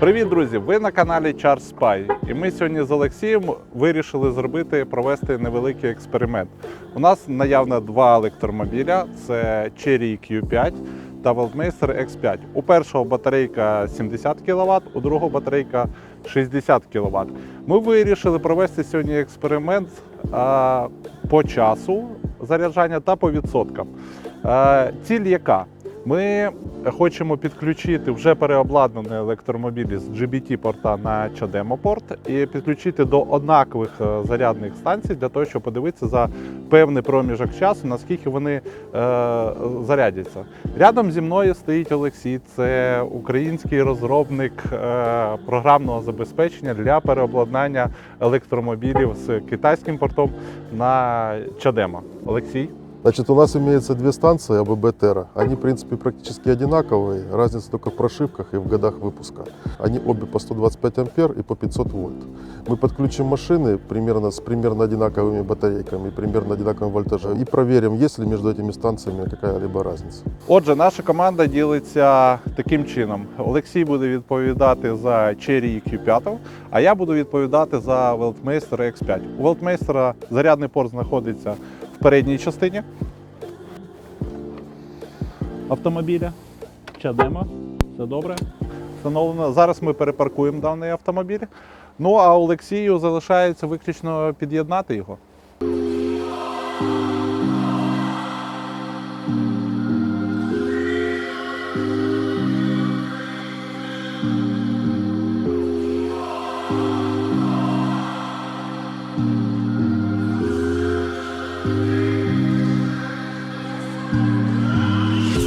Привіт, друзі! Ви на каналі Charge Spy. І ми сьогодні з Олексієм вирішили зробити провести невеликий експеримент. У нас наявно два електромобіля: це Cherry Q5 та Weltmeister X5. У першого батарейка 70 кВт, у другого батарейка 60 кВт. Ми вирішили провести сьогодні експеримент по часу заряджання та по відсоткам. Е, Ціль яка? Ми хочемо підключити вже переобладнані електромобілі з GBT-порта на CHAdeMO-порт і підключити до однакових е, зарядних станцій для того, щоб подивитися за певний проміжок часу, наскільки вони е, зарядяться. Рядом зі мною стоїть Олексій, це український розробник е, програмного забезпечення для переобладнання електромобілів з китайським портом на CHAdeMO. Олексій. Значит, у нас имеется две станции АББ Терра. Они, в принципе, практически одинаковые. Разница только в прошивках и в годах выпуска. Они обе по 125 ампер и по 500 вольт. Мы подключим машины примерно с примерно одинаковыми батарейками, примерно одинаковым вольтажем и проверим, есть ли между этими станциями какая-либо разница. Отже, наша команда ділиться таким чином: Олексій буде відповідати за Cherry Q5, а я буду відповідати за Weltmeister X5. У Weltmeister зарядний порт знаходиться в передній частині автомобіля. Чадемо, все добре. Встановлено. Зараз ми перепаркуємо даний автомобіль. Ну а Олексію залишається виключно під'єднати його.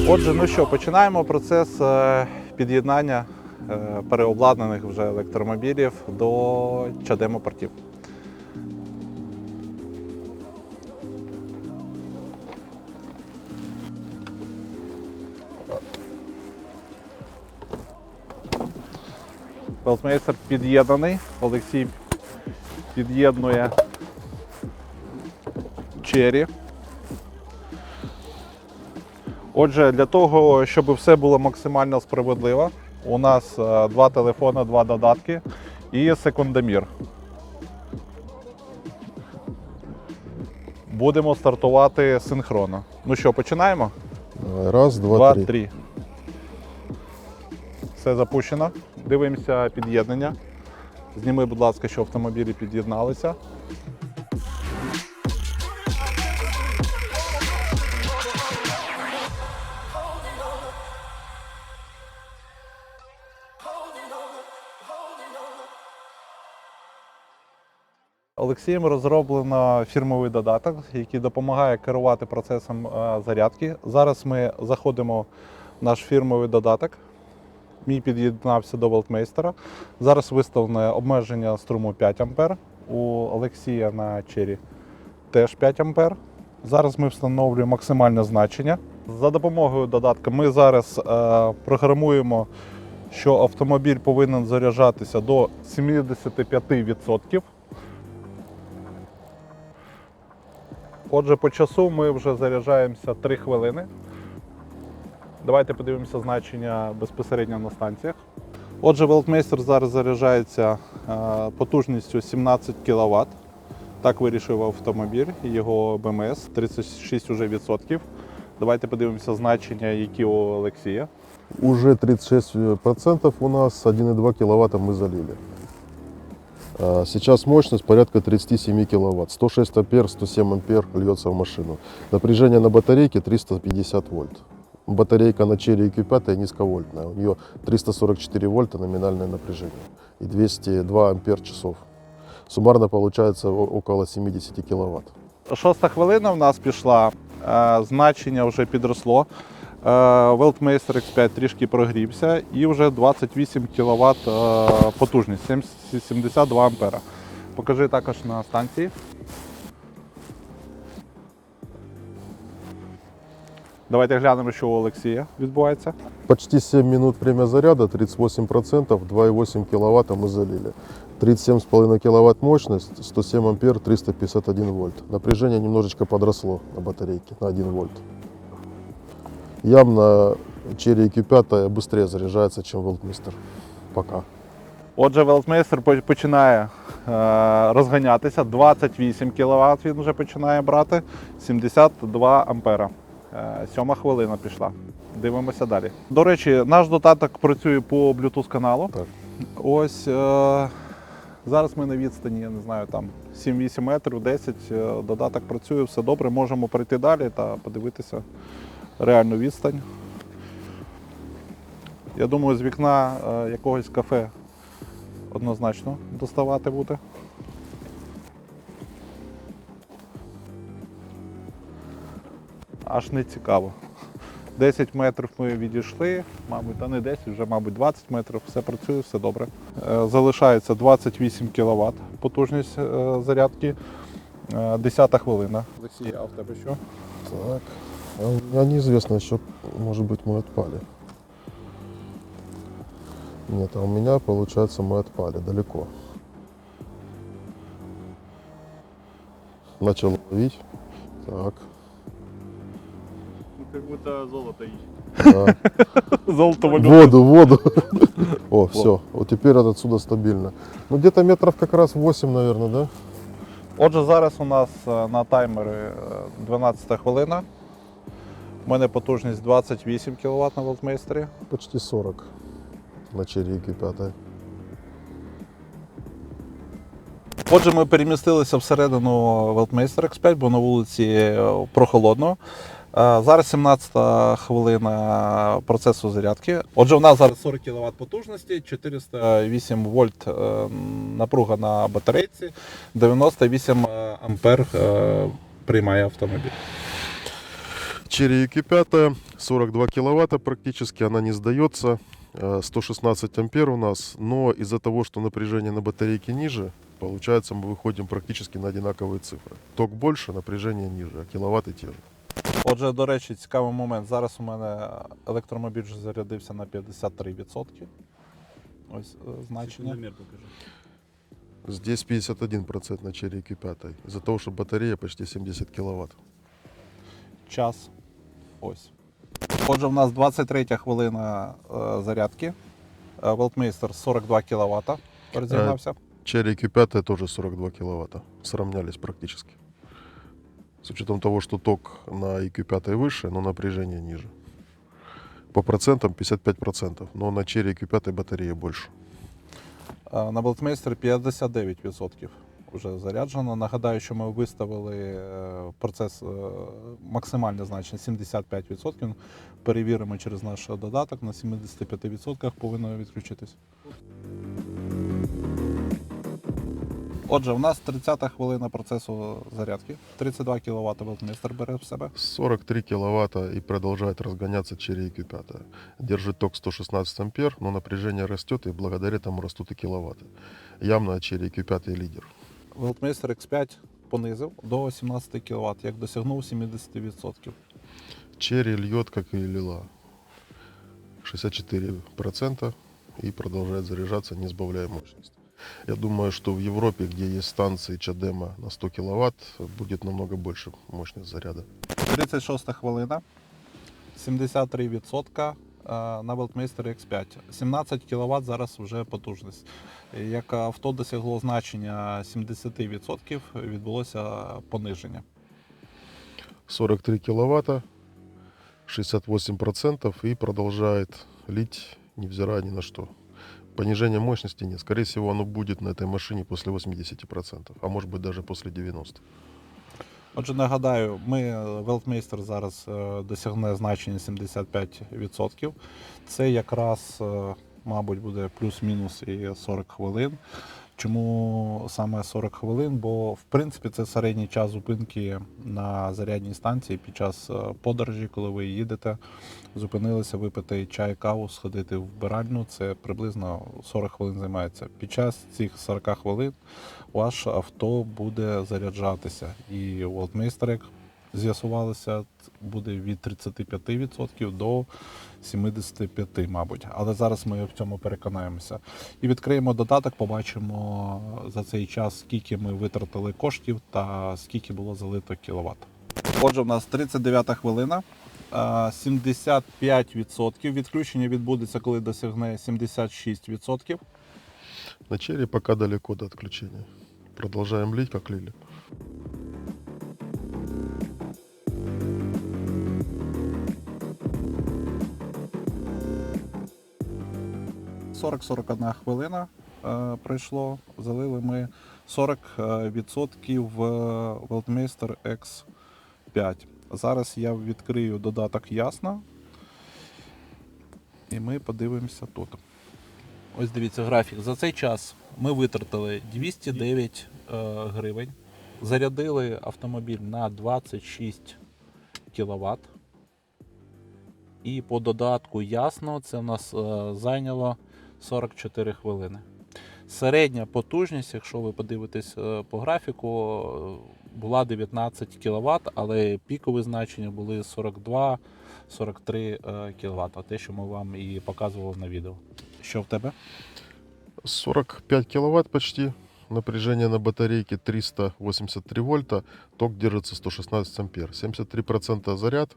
Отже, ну що, починаємо процес е, під'єднання е, переобладнаних вже електромобілів до чадемо портів. Велтмейстер під'єднаний. Олексій під'єднує Чері. Отже, для того, щоб все було максимально справедливо, у нас е, два телефони, два додатки і секундомір. Будемо стартувати синхронно. Ну що, починаємо? Раз, два, Два, три. три. Все запущено. Дивимося під'єднання. Зніми, будь ласка, що автомобілі під'єдналися. Олексієм розроблено фірмовий додаток, який допомагає керувати процесом е, зарядки. Зараз ми заходимо в наш фірмовий додаток. Мій під'єднався до Волтмейстера. Зараз виставлене обмеження струму 5 А. У Олексія на чері теж 5 А. Зараз ми встановлюємо максимальне значення. За допомогою додатка ми зараз е, програмуємо, що автомобіль повинен заряджатися до 75%. Отже, по часу ми вже заряджаємося 3 хвилини. Давайте подивимося значення безпосередньо на станціях. Отже, Weltmeister зараз заряджається е, потужністю 17 кВт. Так вирішив автомобіль, його БМС 36 уже відсотків. Давайте подивимося значення, які у Олексія. Уже 36% у нас, 1,2 киловатта мы залили. Сейчас мощность порядка 37 киловатт. 106 ампер, 107 ампер льется в машину. Напряжение на батарейке 350 вольт. Батарейка на Cherry Q5 низковольтная. У нее 344 вольта номинальное напряжение и 202 ампер часов. Суммарно получается около 70 киловатт. Шоста хвилина в нас пішла, значення вже підросло. Е, Weltmeister X5 трішки прогрівся і вже 28 кВт потужність, 72 ампера. Покажи також на станції. Давайте глянемо, що у Олексія відбувається. Почти 7 минут время заряда, 38%, 2,8 киловатта мы залили. 37,5 киловатт мощность, 107 ампер, 351 вольт. Напряжение немножечко подросло на батарейке на 1 вольт. Явно Cherry Q5 быстрее заряжается, чем Voltmeister. Пока. Отже, Велтмейстер починає е, розганятися. 28 кВт він вже починає брати, 72 ампера. Е, сьома хвилина пішла. Дивимося далі. До речі, наш додаток працює по Bluetooth каналу. Так. Ось е, зараз ми на відстані, я не знаю, там 7-8 метрів, 10. е, Додаток працює, все добре. Можемо пройти далі та подивитися реальну відстань. Я думаю, з вікна е, якогось кафе однозначно доставати буде. Аж не цікаво. 10 метрів ми відійшли, мабуть, та не 10, вже, мабуть, 20 метрів. Все працює, все добре. Е, Залишається 28 кВт потужність е, зарядки. Е, 10 хвилина. Олексій, а в тебе що? Так. А у меня неизвестно, еще, может быть, мы отпали. Нет, а у меня, получается, мы отпали далеко. Начал ловить. Так. Ну, как будто золото ищет. Да. Золото Воду, воду. О, все. Вот теперь от отсюда стабильно. Ну, где-то метров как раз 8, наверное, да? Отже, зараз у нас е, на таймері е, 12 хвилина. У мене потужність 28 кВт на волтмейстері. Почти 40 на пятой. Отже, ми перемістилися всередину Weltmeister X5, бо на вулиці е, прохолодно. Е, Зараз 17 хвилина процесу зарядки. Отже, у нас зараз 40 кВт потужності, 408 вольт е, напруга на батарейці, 98 ампер приймає автомобіль. Черри Q5, 42 киловатта практически, она не сдается. Э, 116 ампер у нас, но из-за того, что напряжение на батарейке ниже, получается мы выходим практически на одинаковые цифры. Ток больше, напряжение ниже, а киловатты те же. Отже, до речі, цікавий момент. Зараз у мене електромобіль вже зарядився на 53%. Ось е, значення. Секундомер покажи. Здесь 51% на Черри Q5, из-за того, что батарея почти 70 киловатт. час. Ось. Отже, в нас 23 хвилина е, зарядки. Е, Волтмейстер 42 кВт розігнався. Черри Q5 тоже 42 киловатта, сравнялись практически. С учетом того, что ток на EQ5 выше, но напряжение ниже. По процентам 55%, но на Черри Q5 батарея больше. Е, На Волтмейстер 59% вже заряджено. Нагадаю, що ми виставили е, процес максимальне значення 75%. Перевіримо через наш додаток. На 75% повинно відключитись. Отже, у нас 30 хвилина процесу зарядки. 32 кВт Волтмейстер бере в себе. 43 киловатта и продолжает разгоняться Черри EQ5. Держит ток 116 ампер, но напряжение растет, и благодаря этому растут и киловатты. Явно Черри EQ5 лидер. Велтмейстер X5 понизив до 17 кВт, як досягнув 70%. Черри льет, как и лила. 64% и продолжает заряжаться, не сбавляя мощность. Я думаю, что в Европе, где есть станции Чадема на 100 киловатт, будет намного больше мощность заряда. 36 хвилина. 73% е, на Weltmeister X5. 17 кВт зараз вже потужність. Як авто досягло значення 70%, відбулося пониження. 43 киловатта, 68% и продолжает лить, невзирая ни на что. Понижения мощности нет. Скорее всего, оно будет на этой машине после 80%, а может быть даже после 90%. Отже, нагадаю, ми велтмейстер зараз е, досягне значення 75%. Це якраз, е, мабуть, буде плюс-мінус і 40 хвилин. Чому саме 40 хвилин? Бо в принципі це середній час зупинки на зарядній станції під час е, подорожі, коли ви їдете, зупинилися випити чай, каву, сходити в вбиральню. Це приблизно 40 хвилин займається. Під час цих 40 хвилин ваше авто буде заряджатися. І Worldmaster з'ясувалося, буде від 35% до 75%, мабуть. Але зараз ми в цьому переконаємося. І відкриємо додаток, побачимо за цей час, скільки ми витратили коштів та скільки було залито кіловат. Отже, в нас 39 хвилина. Е, 75% відключення відбудеться, коли досягне 76%. На черри пока далеко до отключения. Продолжаем лить, как лили. – 40-41 хвилина е, пройшло. Залили ми 40% в Weltmeister X5. Зараз я відкрию додаток Ясно. І ми подивимося тут. Ось дивіться графік. За цей час ми витратили 209 е, гривень. Зарядили автомобіль на 26 кВт. І по додатку ясно, це в нас е, зайняло 44 хвилини. Середня потужність, якщо ви подивитесь е, по графіку, е, була 19 кВт, але пікові значення були 42-43 кВт. Те, що ми вам і показували на відео. Що в тебе? 45 киловатт почти. Напряжение на батарейке 383 вольта. Ток держится 116 ампер. 73% заряд.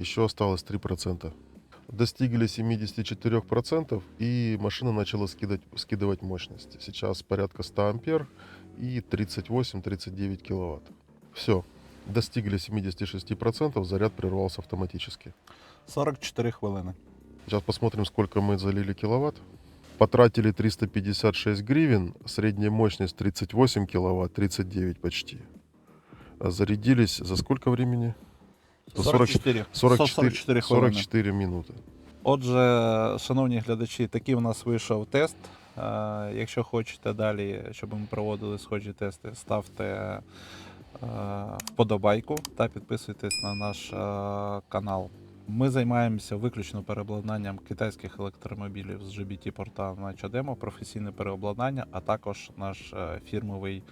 Еще осталось 3%. Достигли 74% и машина начала скидать, скидывать мощность. Сейчас порядка 100 ампер и 38-39 киловатт. Все. Достигли 76%, заряд прервался автоматически. 44 хвилини. Сейчас посмотрим, сколько мы залили киловатт. Потратили 356 гривен, средняя мощность 38 киловатт, 39 почти. Зарядились за сколько времени? За 44, 44, 44 хвилини. 44 минуты. Отже, шановні глядачі, такий у нас вийшов тест. Е, Якщо хочете далі, щоб ми проводили схожі тести, ставте е, вподобайку та підписуйтесь на наш е, канал. Ми займаємося виключно переобладнанням китайських електромобілів з GBT порта на Чадемо, професійне переобладнання, а також наш фірмовий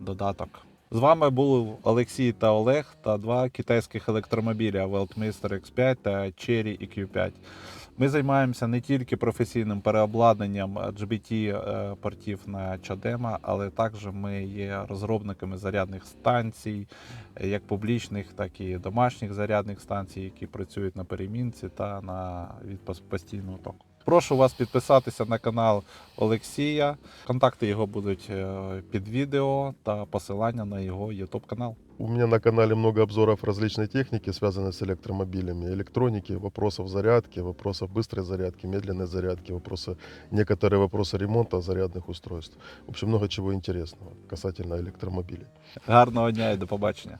додаток. З вами були Олексій та Олег та два китайських електромобіля Weltmeister X5 та Cherry EQ5. Ми займаємося не тільки професійним переобладнанням GBT е, на Чадема, але також ми є розробниками зарядних станцій, як публічних, так і домашніх зарядних станцій, які працюють на перемінці та на від пос- постійного току. Прошу вас підписатися на канал Олексія. Контакти його будуть е, під відео та посилання на його YouTube канал. У меня на канале много обзоров различной техники, связанной с электромобилями, электроники, вопросов зарядки, вопросов быстрой зарядки, медленной зарядки, вопросы, некоторые вопросы ремонта зарядных устройств. В общем, много чего интересного касательно электромобилей. Гарного дня і до побачення.